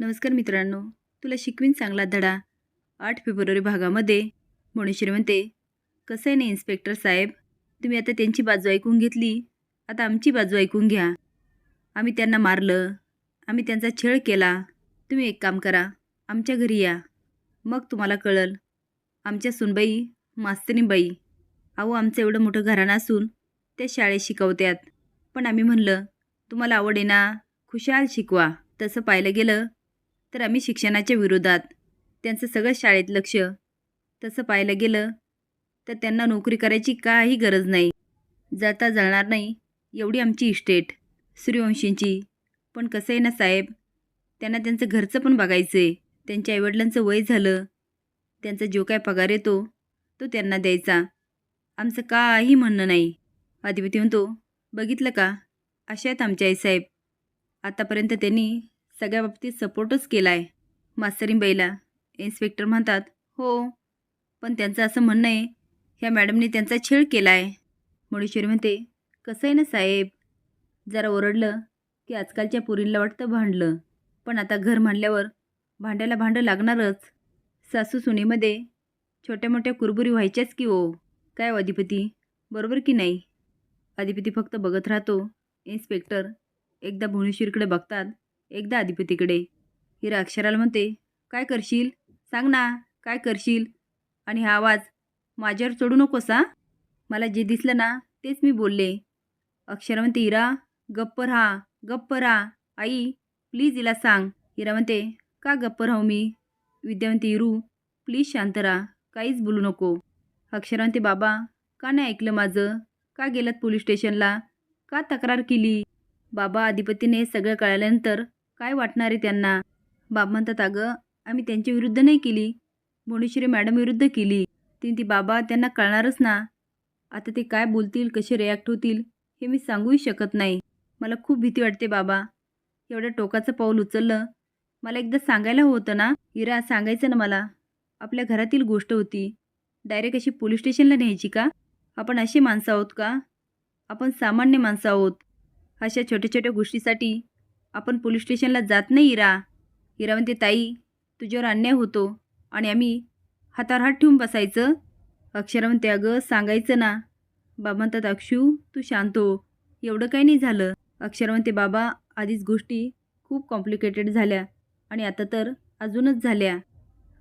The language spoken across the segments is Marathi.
नमस्कार मित्रांनो तुला शिकवीन चांगला धडा. आठ फेब्रुवारी भागामध्ये मोणेश्वरी म्हणते कसं आहे ना इन्स्पेक्टर साहेब? तुम्ही आता त्यांची बाजू ऐकून घेतली? आता आमची बाजू ऐकून घ्या. आम्ही त्यांना मारलं. आम्ही त्यांचा छळ केला. तुम्ही एक काम करा आमच्या घरी या. मग तुम्हाला कळल. आमच्या सुनबाई मास्तरीबाई अहो आमचं एवढं मोठं घराणं असून त्या शाळेत शिकवत्यात. पण आम्ही म्हणलं तुम्हाला आवड आहे ना खुशाल शिकवा. तसं पाहिलं गेलं तर आम्ही शिक्षणाच्या विरोधात त्यांचं सगळं शाळेत लक्ष तसं पाहायला गेलं तर त्यांना नोकरी करायची काही गरज नाही. जाता जाणार नाही एवढी आमची इस्टेट. सूर्यवंशींची पण कसं आहे ना साहेब त्यांना त्यांचं घरचं पण बघायचं आहे त्यांच्या आईवडिलांचं वय झालं. त्यांचा जो काय पगार येतो तो त्यांना द्यायचा. आमचं काही म्हणणं नाही. अधिपती म्हणतो बघितलं का? अशा आहेत आमच्या आईसाहेब आतापर्यंत त्यांनी सगळ्या बाबतीत सपोर्टच केला आहे मास्तरींबाईला इन्स्पेक्टर म्हणतात हो पण त्यांचं असं म्हणणं आहे ह्या मॅडमने त्यांचा छेड केला आहे मुडेश्वरी म्हणते कसं आहे ना साहेब? जरा ओरडलं की आजकालच्या पुरींला वाटतं भांडलं. पण आता घर म्हणल्यावर भांड्याला भांडं लागणारच. सासू सुनेमध्ये छोट्या मोठ्या कुरबुरी व्हायच्याच की ओ काय हो अधिपती? बरोबर की नाही? अधिपती फक्त बघत राहतो. इन्स्पेक्टर एकदा भुवनेश्वरीकडे बघतात. एकदा अधिपतीकडे हिरा अक्षराला म्हणते काय करशील? सांग ना काय करशील? आणि हा आवाज माझ्यावर सोडू नकोस हा. मला जे दिसलं ना तेच मी बोलले. अक्षरा म्हणते हिरा गप्प राहा गप्प राहा. आई प्लीज हिला सांग. हिरा म्हणते का गप्प राहू मी? विद्या म्हणते हिरू प्लीज शांत राहा. काहीच बोलू नको. अक्षरा म्हणते बाबा का नाही ऐकलं माझं? का गेलात पोलीस स्टेशनला? का तक्रार केली? बाबा अधिपतीने सगळं कळल्यानंतर काय वाटणार आहे त्यांना? बाबा म्हणतात अगं आम्ही त्यांच्या विरुद्ध नाही केली. भुवनेश्वरी मॅडम विरुद्ध केली. ती ती बाबा त्यांना कळणारच ना. आता ते काय बोलतील कसे रिॲक्ट होतील हे मी सांगूही शकत नाही. मला खूप भीती वाटते बाबा. एवढ्या टोकाचं पाऊल उचललं. मला एकदा सांगायला होतं ना? इरा सांगायचं ना मला? आपल्या घरातील गोष्ट होती. डायरेक्ट अशी पोलीस स्टेशनला न्यायची का? आपण अशी माणसं आहोत का? आपण सामान्य माणसं आहोत. अशा छोट्या छोट्या गोष्टीसाठी आपण पोलीस स्टेशनला जात नाही इरा. इरा म्हणते ताई तुझ्यावर अन्याय होतो आणि आम्ही हातावर हात ठेवून बसायचं. अक्षरा म्हणते अगं सांगायचं ना. बाबा म्हणतात अक्षू तू शांत हो. एवढं काही नाही झालं. अक्षरा म्हणते बाबा आधीच गोष्टी खूप कॉम्प्लिकेटेड झाल्या आणि आता तर अजूनच झाल्या.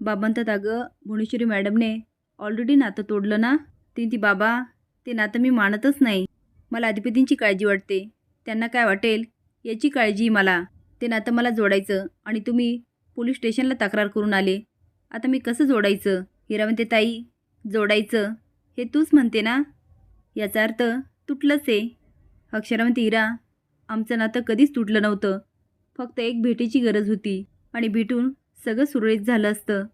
बाबा म्हणतात अगं भुवनेश्वरी मॅडमने ऑलरेडी नातं तोडलं ना? ती ती बाबा ते नातं मी मानतच नाही. मला अधिपतींची काळजी वाटते. त्यांना काय वाटेल याची काळजी मला. ते नातं मला जोडायचं आणि तुम्ही पोलीस स्टेशनला तक्रार करून आले. आता मी कसं जोडायचं? हिरा म्हणते ताई जोडायचं? हे तूच म्हणते ना? याचा अर्थ तुटलंच आहे अक्षरा म्हणते हिरा आमचं नातं कधीच तुटलं नव्हतं. फक्त एक भेटीची गरज होती आणि भेटून सगळं सुरळीत झालं असतं.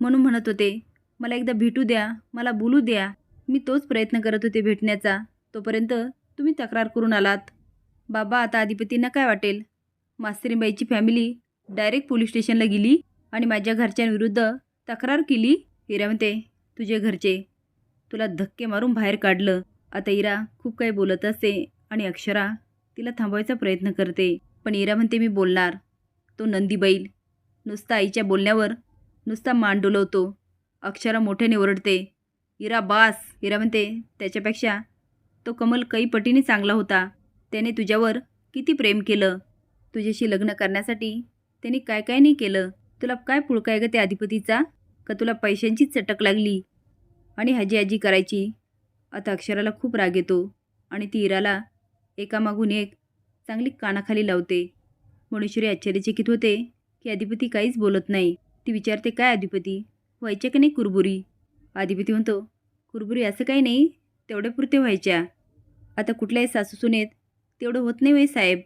म्हणून म्हणत होते मला एकदा भेटू द्या मला बोलू द्या. मी तोच प्रयत्न करत होते भेटण्याचा. तोपर्यंत तुम्ही तक्रार करून आलात. बाबा आता अधिपतींना काय वाटेल? मास्तरीबाईची फॅमिली डायरेक्ट पोलीस स्टेशनला गेली आणि माझ्या घरच्यांविरुद्ध तक्रार केली? हिरा म्हणते तुझे घरचे तुला धक्के मारून बाहेर काढलं. आता इरा खूप काही बोलत असते आणि अक्षरा तिला थांबवायचा प्रयत्न करते. पण इरा म्हणते मी बोलणार. तो नंदी बैल. नुसता आईच्या बोलण्यावर नुसता मान डोलवतो. अक्षरा मोठ्याने ओरडते इरा बास इरा म्हणते त्याच्यापेक्षा तो कमल काही पटीने चांगला होता. त्याने तुझ्यावर किती प्रेम केलं? तुझ्याशी लग्न करण्यासाठी त्याने काय काय नाही केलं? तुला काय पुळका आहे का त्या अधिपतीचा? का तुला पैशांचीच चटक लागली? आणि हाजी आजी करायची? आता अक्षराला खूप राग येतो आणि ती इराला एकामागून एक चांगली कानाखाली लावते. मनुष्यरी आश्चर्यचकित होते की अधिपती काहीच बोलत नाही. ती विचारते काय अधिपती? व्हायच्या का नाही कुरबुरी? अधिपती म्हणतो कुरबुरी असं काही नाही तेवढ्यापुरते व्हायच्या. आता कुठल्याही सासूसुनेत तेवढं होत नाही वय साहेब.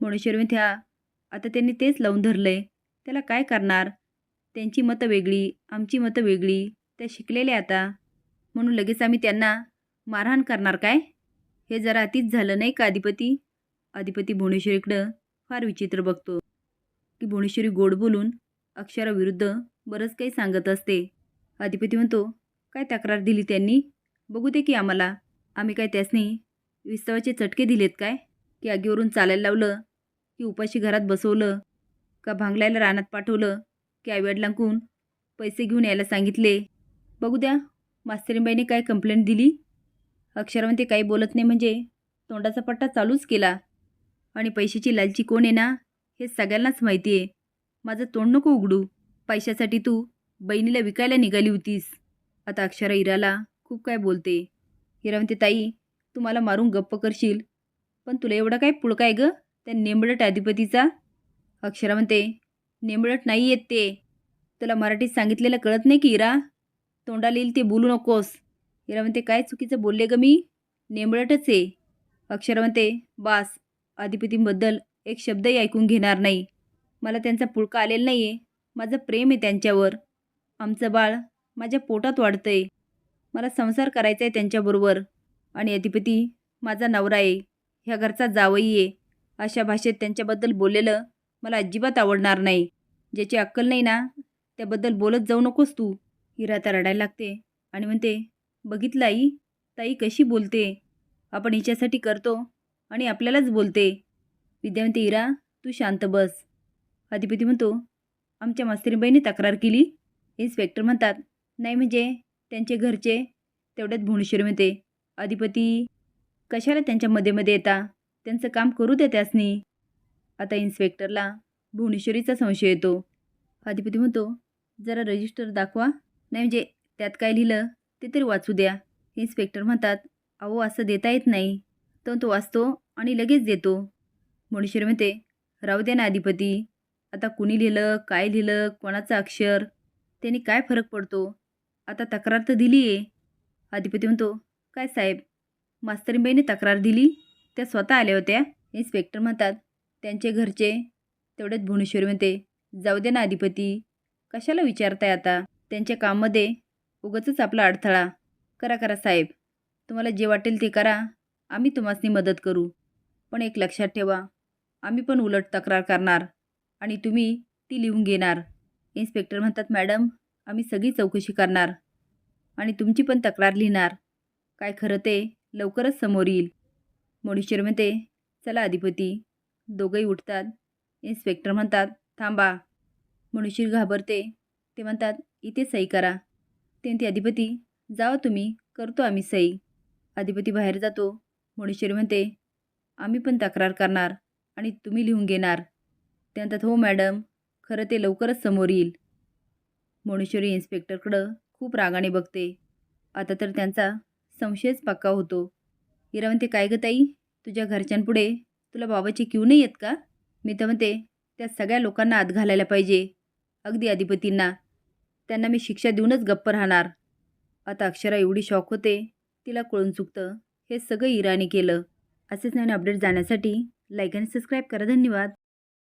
मनुष्यरी म्हणते आता त्यांनी तेच लावून धरलं आहे त्याला काय करणार? त्यांची मतं वेगळी आमची मतं वेगळी. त्या शिकलेल्या आता. म्हणून लगेच आम्ही त्यांना मारहाण करणार काय? हे जरा अतिच झालं नाही का अधिपती? अधिपती भुवनेश्वरीकडं फार विचित्र बघतो. की भुवनेश्वरी गोड बोलून अक्षराविरुद्ध बरंच काही सांगत असते. अधिपती म्हणतो काय तक्रार दिली त्यांनी? बघू दे की आम्हाला. आम्ही काय त्यासनी विस्तवाचे चटके दिलेत काय? की आगीवरून चालायला लावलं? की उपाशी घरात बसवलं? का भांगलायला रानात पाठवलं? की आईवडिलांकून पैसे घेऊन यायला सांगितले? बघू द्या मास्तरीबाईने काय कंप्लेंट दिली? अक्षरामध्ये काही बोलत नाही म्हणजे तोंडाचा पट्टा चालूच केला. आणि पैशाची लालची कोण आहे ना हे सगळ्यांनाच माहिती आहे. माझं तोंड नको उघडू. पैशासाठी तू बहिणीला विकायला निघाली होतीस. आता अक्षरा इराला खूप काय बोलते. हिरावंती ताई तू मला मारून गप्प करशील. पण तुला एवढा काय पुळका आहे गं? त्या नेंबडट अधिपतीचा? अक्षरा म्हणते नेंबडट नाही येत ते. तुला मराठीत सांगितलेलं कळत नाही की इरा? तोंडाला येईल ते बोलू नकोस. हिरा म्हणते काय चुकीचं बोलले ग मी? नेमडटच आहे. अक्षरा म्हणते बास अधिपतींबद्दल एक शब्दही ऐकून घेणार नाही. मला त्यांचा पुळका आलेला नाही आहे माझं प्रेम आहे त्यांच्यावर. आमचं बाळ माझ्या पोटात वाढतं आहे मला संसार करायचा आहे त्यांच्याबरोबर. आणि अधिपती माझा नवरा आहे ह्या घरचा जावई आहे अशा भाषेत त्यांच्याबद्दल बोललेलं मला अजिबात आवडणार नाही. ज्याची अक्कल नाही ना त्याबद्दल बोलत जाऊ नकोस तू. हिरा आता रडायला लागते आणि म्हणते बघितलं आई ताई कशी बोलते? आपण हिच्यासाठी करतो आणि आपल्यालाच बोलते. विद्या म्हणते इरा तू शांत बस. अधिपती म्हणतो आमच्या मास्तरीबाईने तक्रार केली. इन्स्पेक्टर म्हणतात नाही म्हणजे त्यांचे घरचे तेवढ्यात भुवनेश्वर म्हणते अधिपती कशाला त्यांच्या मध्ये मध्ये येता? त्यांचं काम करू द्या त्यासनी. आता इन्स्पेक्टरला भुवनेश्वरीचा संशय येतो. अधिपती म्हणतो जरा रजिस्टर दाखवा. नाही म्हणजे त्यात काय लिहिलं ते तरी वाचू द्या. इन्स्पेक्टर म्हणतात अहो असं देता येत नाही. तर तो वाचतो आणि लगेच देतो. भुवनेश्वरी म्हणते राहू द्या ना अधिपती. आता कुणी लिहिलं काय लिहिलं कोणाचं अक्षर त्यांनी काय फरक पडतो? आता तक्रार तर दिली आहे अधिपती म्हणतो काय साहेब? मास्तरीबाईने तक्रार दिली? त्या स्वतः आल्या होत्या? इन्स्पेक्टर म्हणतात त्यांचे घरचे तेवढ्यात भुवनेश्वरी म्हणते. जाऊ दे ना अधिपती. कशाला विचारताय आता? त्यांच्या काममध्ये उगचच आपला अडथळा. करा करा साहेब. तुम्हाला जे वाटेल ते करा. आम्ही तुम्हासनी मदत करू. पण एक लक्षात ठेवा. आम्ही पण उलट तक्रार करणार आणि तुम्ही ती लिहून घेणार. इन्स्पेक्टर म्हणतात मॅडम आम्ही सगळी चौकशी करणार आणि तुमची पण तक्रार लिहिणार. काय खरं ते लवकरच समोर येईल. मोडीश्वर म्हणते चला अधिपती. दोघंही उठतात. इन्स्पेक्टर म्हणतात थांबा. मनुष्य घाबरते. ते म्हणतात इथे सही करा. ते म्हणते अधिपती जावा तुम्ही करतो आम्ही सही. अधिपती बाहेर जातो. मनुष्यरी म्हणते आम्ही पण तक्रार करणार आणि तुम्ही लिहून घेणार. ते म्हणतात हो मॅडम खरं ते लवकरच समोर येईल. मोणेश्वरी इन्स्पेक्टरकडं खूप रागाने बघते. आता तर त्यांचा संशयच पक्का होतो. हिरा म्हणते काय गं ताई? तुझ्या घरच्यांपुढे तुला बाबाची क्यू नाही येत का? मी तर म्हणते त्या सगळ्या लोकांना आत घालायला पाहिजे. अगदी अधिपतींना. त्यांना मी शिक्षा देऊनच गप्प राहणार. आता अक्षरा एवढी शॉक होते तिला कळून चुकतं हे सगळं इराने केलं. असेच नवीन अपडेट जाण्यासाठी लाईक आणि सबस्क्राईब करा. धन्यवाद.